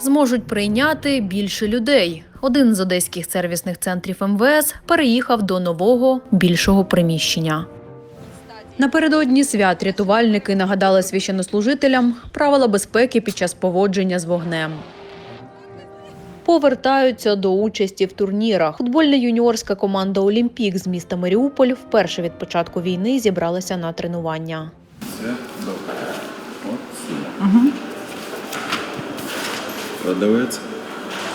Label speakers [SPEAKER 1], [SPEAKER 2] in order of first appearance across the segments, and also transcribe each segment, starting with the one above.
[SPEAKER 1] зможуть прийняти більше людей. Один з одеських сервісних центрів МВС переїхав до нового більшого приміщення. Напередодні свят рятувальники нагадали священнослужителям правила безпеки під час поводження з вогнем. Повертаються до участі в турнірах. Футбольна юніорська команда Олімпік з міста Маріуполь вперше від початку війни зібралася на тренування.
[SPEAKER 2] Все добре. От. Угу. Продавець,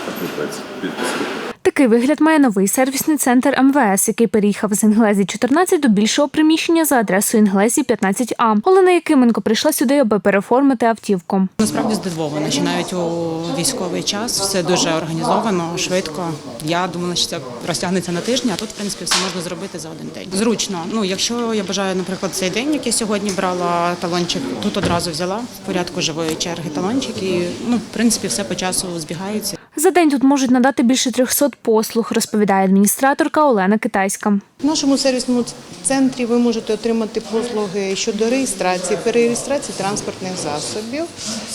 [SPEAKER 2] покупець, підпис.
[SPEAKER 3] Такий вигляд має новий сервісний центр МВС, який переїхав з Інглезі 14 до більшого приміщення за адресою Інглезі 15А. Олена Якименко прийшла сюди, аби переоформити автівку.
[SPEAKER 4] Насправді здивована, що навіть у військовий час все дуже організовано, швидко. Я думала, що це розтягнеться на тижні, а тут, в принципі, все можна зробити за один день. Зручно. Ну, якщо я бажаю, наприклад, цей день, який сьогодні брала талончик, тут одразу взяла в порядку живої черги талончик, і ну, в принципі, все по часу збігається.
[SPEAKER 3] За день тут можуть надати більше 300 послуг, розповідає адміністраторка Олена Китайська.
[SPEAKER 5] В нашому сервісному центрі ви можете отримати послуги щодо реєстрації, перереєстрації транспортних засобів,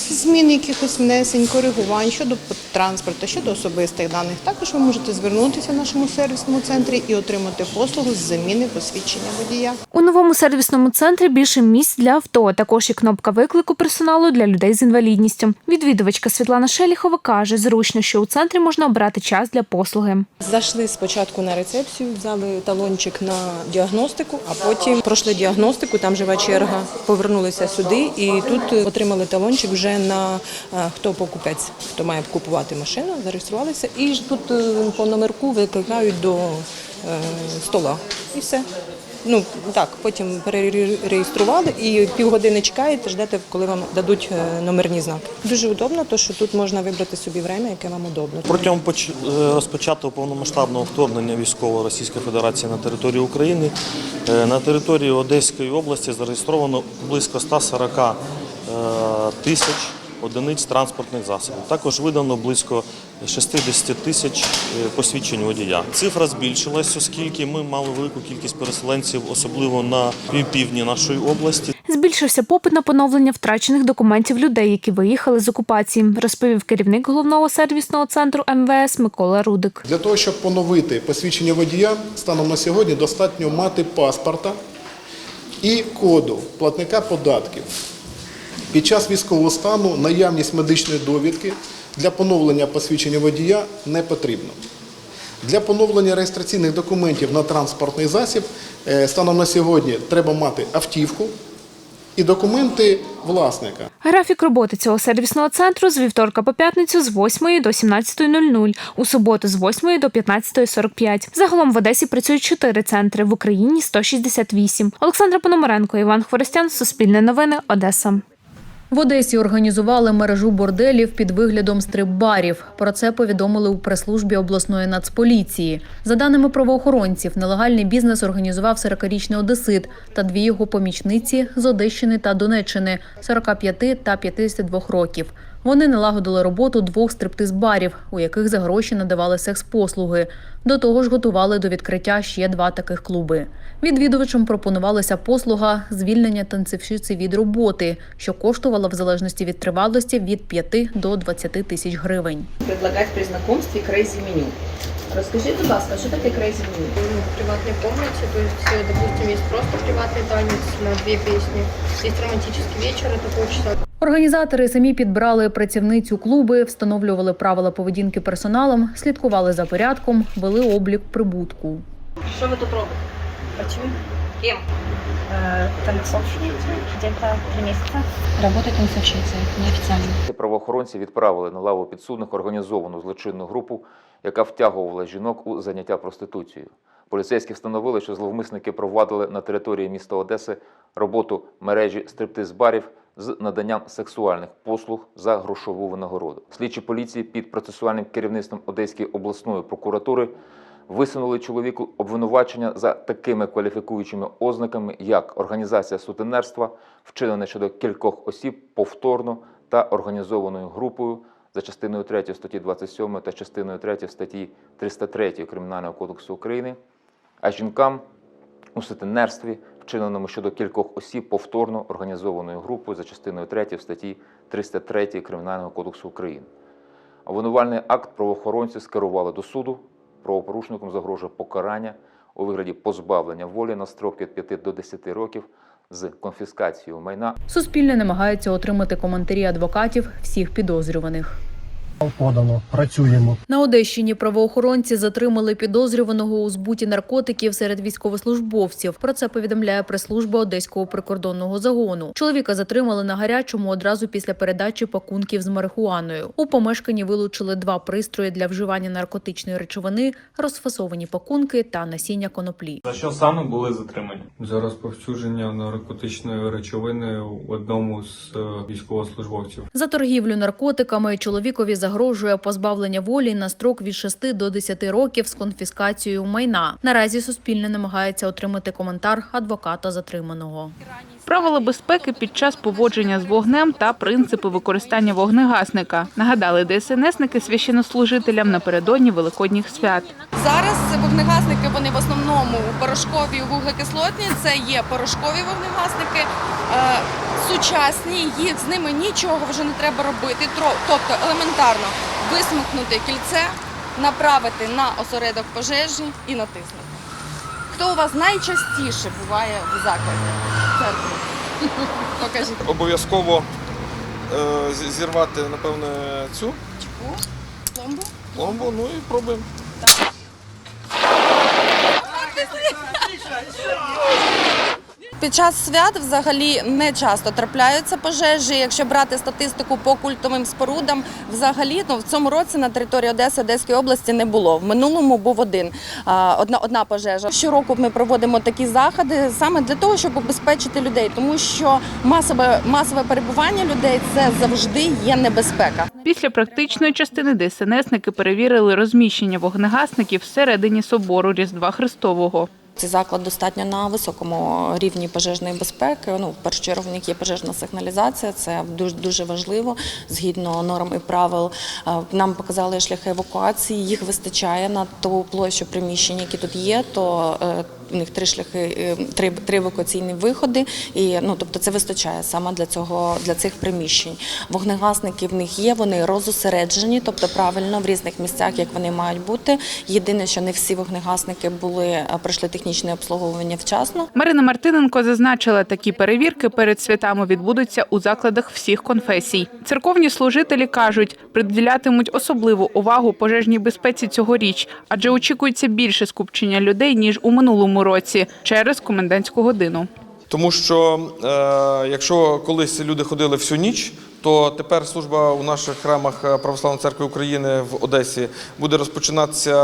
[SPEAKER 5] змін якихось внесень, коригувань щодо транспорту, щодо особистих даних. Також ви можете звернутися в нашому сервісному центрі і отримати послугу з заміни посвідчення водія.
[SPEAKER 3] У новому сервісному центрі більше місць для авто, також є кнопка виклику персоналу для людей з інвалідністю. Відвідувачка Світлана Шеліхова каже, зручно, що у центрі можна обрати час для послуги.
[SPEAKER 6] Зайшли спочатку на рецепцію, взяли талончик на діагностику, а потім пройшли діагностику, там жива черга, повернулися сюди і тут отримали талончик вже на е, хто покупець, хто має купувати машину, зареєструвалися. І тут е, по номерку викликають до е, стола. І все. Ну так, потім перереєстрували і півгодини чекаєте, ждете, коли вам дадуть е, номерні знаки. Дуже удобно, то що тут можна вибрати собі время, яке вам удобно.
[SPEAKER 7] Протягом е, розпочатого повномасштабного вторгнення військової Російської Федерації на територію України е, на території Одеської області зареєстровано близько 140 е, тисяч одиниць транспортних засобів. Також видано близько 60 тисяч е, посвідчень водія. Цифра збільшилась, оскільки ми мали велику кількість переселенців, особливо на півдні нашої області.
[SPEAKER 3] Збільшився попит на поновлення втрачених документів людей, які виїхали з окупації, розповів керівник головного сервісного центру МВС Микола Рудик.
[SPEAKER 8] Для того, щоб поновити посвідчення водія, станом на сьогодні достатньо мати паспорта і коду платника податків. Під час військового стану наявність медичної довідки для поновлення посвідчення водія не потрібно. Для поновлення реєстраційних документів на транспортний засіб е, станом на сьогодні треба мати автівку і документи власника.
[SPEAKER 3] Графік роботи цього сервісного центру з вівторка по п'ятницю з 8 до 17.00, у суботу з 8 до 15.45. Загалом в Одесі працюють 4 центри, в Україні 168. Олександра Пономаренко, Іван Хворостян, Суспільне новини, Одеса.
[SPEAKER 1] В Одесі організували мережу борделів під виглядом стрип-барів. Про це повідомили у прес-службі обласної нацполіції. За даними правоохоронців, нелегальний бізнес організував 40-річний одесит та дві його помічниці з Одещини та Донеччини 45 та 52 років. Вони налагодили роботу двох стриптиз-барів, у яких за гроші надавали секс-послуги. До того ж, готували до відкриття ще два таких клуби. Відвідувачам пропонувалася послуга звільнення танцівщиці від роботи, що коштувала в залежності від тривалості від 5 до 20 тисяч гривень.
[SPEAKER 9] Предлагати при знакомстве крейзі меню. Расскажи, будь ласка, що таке крейзи меню?
[SPEAKER 10] в приватной комнате, то есть, э, допустим, есть просто приватный танец на две песни, есть романтический вечер, это полчаса.
[SPEAKER 1] Організатори самі підбирали працівницю клуби, встановлювали правила поведінки персоналом, слідкували за порядком, вели облік прибутку.
[SPEAKER 9] Що ви тут робите?
[SPEAKER 10] Працюем.
[SPEAKER 9] Ким?
[SPEAKER 10] Танцовщица, где-то три месяца. Работаю танцовщицей, неофициально.
[SPEAKER 11] Правоохоронці відправили на лаву підсудних організовану злочинну групу, яка втягувала жінок у заняття проституцією. Поліцейські встановили, що зловмисники провадили на території міста Одеси роботу мережі стриптиз-барів з наданням сексуальних послуг за грошову винагороду. Слідчі поліції під процесуальним керівництвом Одеської обласної прокуратури висунули чоловіку обвинувачення за такими кваліфікуючими ознаками, як організація сутенерства, вчинене щодо кількох осіб повторно та організованою групою за частиною 3 статті 27 та частиною 3 статті 303 Кримінального кодексу України, а жінкам у сутенерстві, вчиненому щодо кількох осіб повторно організованою групою за частиною 3 статті 303 Кримінального кодексу України. Обвинувальний акт правоохоронці скерували до суду. Правопорушникам загрожує покарання у вигляді позбавлення волі на строк від 5 до 10 років з конфіскацією майна
[SPEAKER 1] Суспільне намагається отримати коментарі адвокатів всіх підозрюваних.
[SPEAKER 12] Подано, працюємо.
[SPEAKER 1] На Одещині правоохоронці затримали підозрюваного у збуті наркотиків серед військовослужбовців. Про це повідомляє прес-служба Одеського прикордонного загону. Чоловіка затримали на гарячому одразу після передачі пакунків з марихуаною. У помешканні вилучили два пристрої для вживання наркотичної речовини, розфасовані пакунки та насіння коноплі.
[SPEAKER 12] За що саме були затримані? За розповсюдження наркотичної речовини в одному з е, військовослужбовців.
[SPEAKER 1] За торгівлю наркотиками чоловікові загрожує позбавлення волі на строк від 6 до 10 років з конфіскацією майна. Наразі Суспільне намагається отримати коментар адвоката затриманого.
[SPEAKER 13] Правила безпеки під час поводження з вогнем та принципи використання вогнегасника нагадали ДСНСники священнослужителям напередодні великодніх свят.
[SPEAKER 14] Зараз вогнегасники вони в основному порошкові вуглекислотні. Це є порошкові вогнегасники. Сучасні, їх з ними нічого вже не треба робити. Тобто елементарно висмикнути кільце, направити на осередок пожежі і натиснути. Хто у вас найчастіше буває в закладі? Покажіть.
[SPEAKER 12] Обов'язково е, зірвати, напевне, цю
[SPEAKER 14] Чеку, пломбу.
[SPEAKER 12] пломбу, ну і пробуємо.
[SPEAKER 14] Під час свят взагалі не часто трапляються пожежі. Якщо брати статистику по культовим спорудам, взагалі ну, в цьому році на території Одеси Одеської області не було. В минулому був один одна, одна пожежа. Щороку ми проводимо такі заходи саме для того, щоб обезпечити людей, тому що масове масове перебування людей це завжди є небезпека.
[SPEAKER 13] Після практичної частини ДСНСники перевірили розміщення вогнегасників всередині собору Різдва Христового.
[SPEAKER 14] Цей заклад достатньо на високому рівні пожежної безпеки. Ну, в першу чергу в них є пожежна сигналізація, це дуже дуже важливо. Згідно норм і правил, Е, нам показали шляхи евакуації. Їх вистачає на ту площу приміщень, які тут є. То е, у них три шляхи, е, три, три евакуаційні виходи. І ну тобто це вистачає саме для цього для цих приміщень. Вогнегасники в них є, вони розосереджені, тобто правильно в різних місцях, як вони мають бути. Єдине, що не всі вогнегасники були е, пройшли технічне обслуговування вчасно.
[SPEAKER 13] Марина Мартиненко зазначила, такі перевірки перед святами відбудуться у закладах всіх конфесій. Церковні служителі кажуть, приділятимуть особливу увагу пожежній безпеці цьогоріч, адже очікується більше скупчення людей ніж у минулому році через комендантську годину.
[SPEAKER 12] Тому що е, якщо колись люди ходили всю ніч, то тепер служба у наших храмах е, Православної церкви України в Одесі буде розпочинатися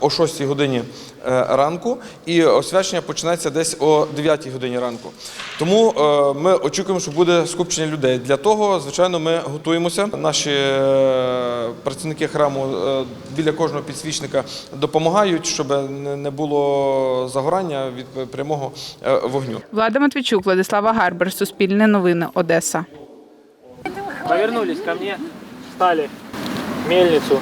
[SPEAKER 12] о 6 годині е, ранку, і освячення почнеться десь о 9 годині ранку. Тому е, ми очікуємо, що буде скупчення людей. Для того, звичайно, ми готуємося. Наші працівники храму біля кожного підсвічника допомагають, щоб не було загорання від прямого вогню.
[SPEAKER 13] Влада Матвійчук, Владислава Гарбер, Суспільне новини, Одеса.
[SPEAKER 12] Повернулись ко мне, встали мельницу.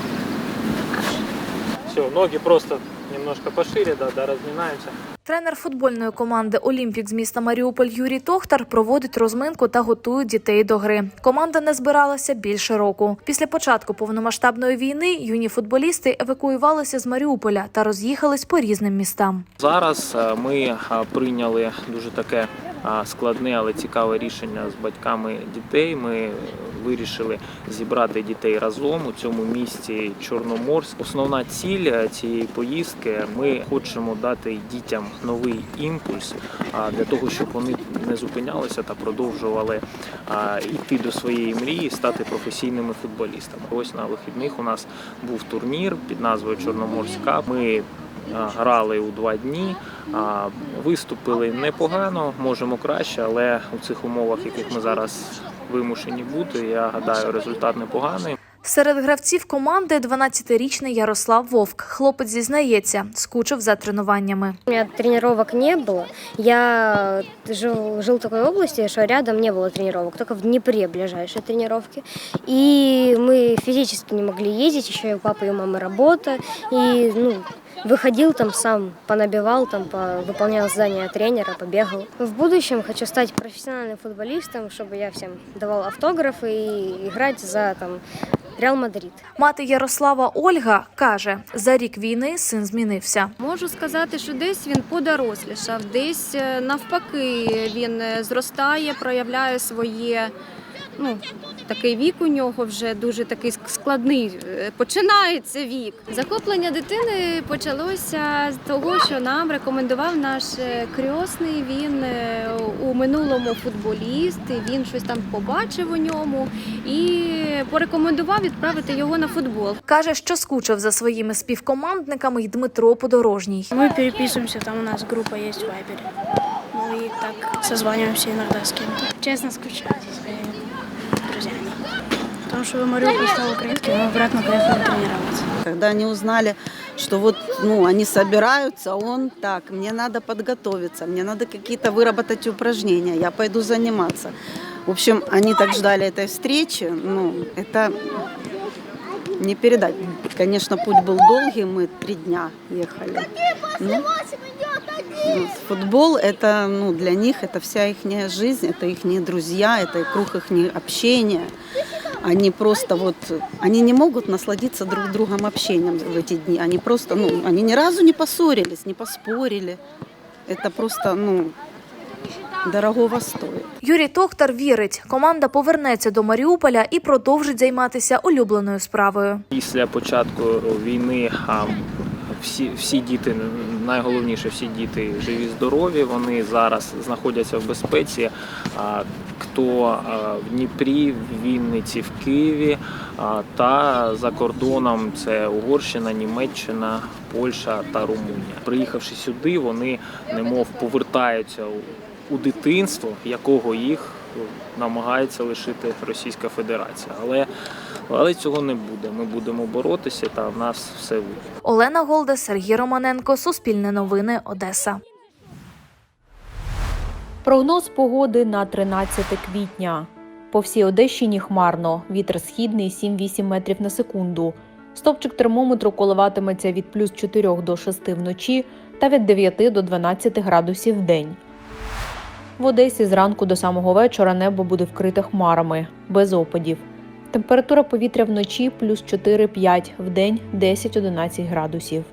[SPEAKER 12] Все, ноги просто немножко пошире, да, да, разминаемся.
[SPEAKER 3] Тренер футбольної команди Олімпік з міста Маріуполь Юрій Тохтар проводить розминку та готує дітей до гри. Команда не збиралася більше року. Після початку повномасштабної війни юні футболісти евакуювалися з Маріуполя та роз'їхались по різним містам.
[SPEAKER 12] Зараз е, ми е, прийняли дуже таке складне, але цікаве рішення з батьками дітей. Ми вирішили зібрати дітей разом у цьому місті Чорноморськ. Основна ціль е, цієї поїздки ми хочемо дати дітям новий імпульс для того, щоб вони не зупинялися та продовжували йти до своєї мрії, стати професійними футболістами. Ось на вихідних у нас був турнір під назвою Чорноморська. Ми грали у два дні, виступили непогано, можемо краще, але у цих умовах, яких ми зараз вимушені бути, я гадаю, результат непоганий.
[SPEAKER 3] Серед гравців команди 12-річний Ярослав Вовк. Хлопець зізнається, скучив за тренуваннями.
[SPEAKER 10] У меня тренировок не было. Я жил, жил в такой области, что рядом не было тренировок, только в Днепре ближайшие тренировки. И мы физически не могли ездить, еще и у папы и у мамы работа. И ну, выходил там сам, понабивал, там, по- выполнял задания тренера, побегал. В будущем хочу стать профессиональным футболистом, чтобы я всем давал автографы и играть за там, Реал Мадрид.
[SPEAKER 3] Мати Ярослава Ольга каже, за рік війни син змінився.
[SPEAKER 15] Можу сказати, що десь він подорослішав, десь е, навпаки він е, зростає, проявляє своє. Ну, такий вік у нього вже дуже такий складний. е, Починається вік. Захоплення дитини почалося з того, що нам рекомендував наш е, крьосний. Він е, у минулому футболіст. Він щось там побачив у ньому і порекомендував відправити його на футбол.
[SPEAKER 3] Каже, що скучив за своїми співкомандниками й Дмитро Подорожній.
[SPEAKER 16] Мы переписываемся, там у нас группа есть в Вайбере. Ну и так созваниваемся иногда с кем-то. Честно скучаю за друзьями. Потому что Мариуполь стал украинским, мы обратно поехали тренироваться.
[SPEAKER 17] Когда они узнали, что вот, ну, они собираются, он так, мне надо подготовиться, мне надо какие-то выработать упражнения, я пойду заниматься. В общем, они так ждали этой встречи, ну, это не передать. Конечно, путь был долгий, мы три дня ехали. Ну, ну, футбол это, ну, для них это вся их жизнь, это их друзья, это круг их общения. Они просто вот, они не могут насладиться друг другом общением в эти дни. Они просто, ну, они ни разу не поссорились, не поспорили. Это просто, ну, дорогого стоит.
[SPEAKER 3] Юрій Тохтар вірить, команда повернеться до Маріуполя і продовжить займатися улюбленою справою.
[SPEAKER 12] Після початку війни а, всі, всі діти, найголовніше, всі діти живі, здорові. Вони зараз знаходяться в безпеці. Хто в Дніпрі, в Вінниці, в Києві та за кордоном це Угорщина, Німеччина, Польща та Румунія. Приїхавши сюди, вони немов повертаються у, дитинство, якого їх намагається лишити Російська Федерація. Але, але цього не буде. Ми будемо боротися, та в нас все вийде.
[SPEAKER 3] Олена Голда, Сергій Романенко, Суспільне новини, Одеса.
[SPEAKER 1] Прогноз погоди на 13 квітня. По всій Одещині хмарно. Вітер східний 7-8 метрів на секунду. Стопчик термометру коливатиметься від плюс 4 до 6 вночі та від 9 до 12 градусів в день. В Одесі зранку до самого вечора небо буде вкрите хмарами, без опадів. Температура повітря вночі плюс 4-5, в день 10-11 градусів.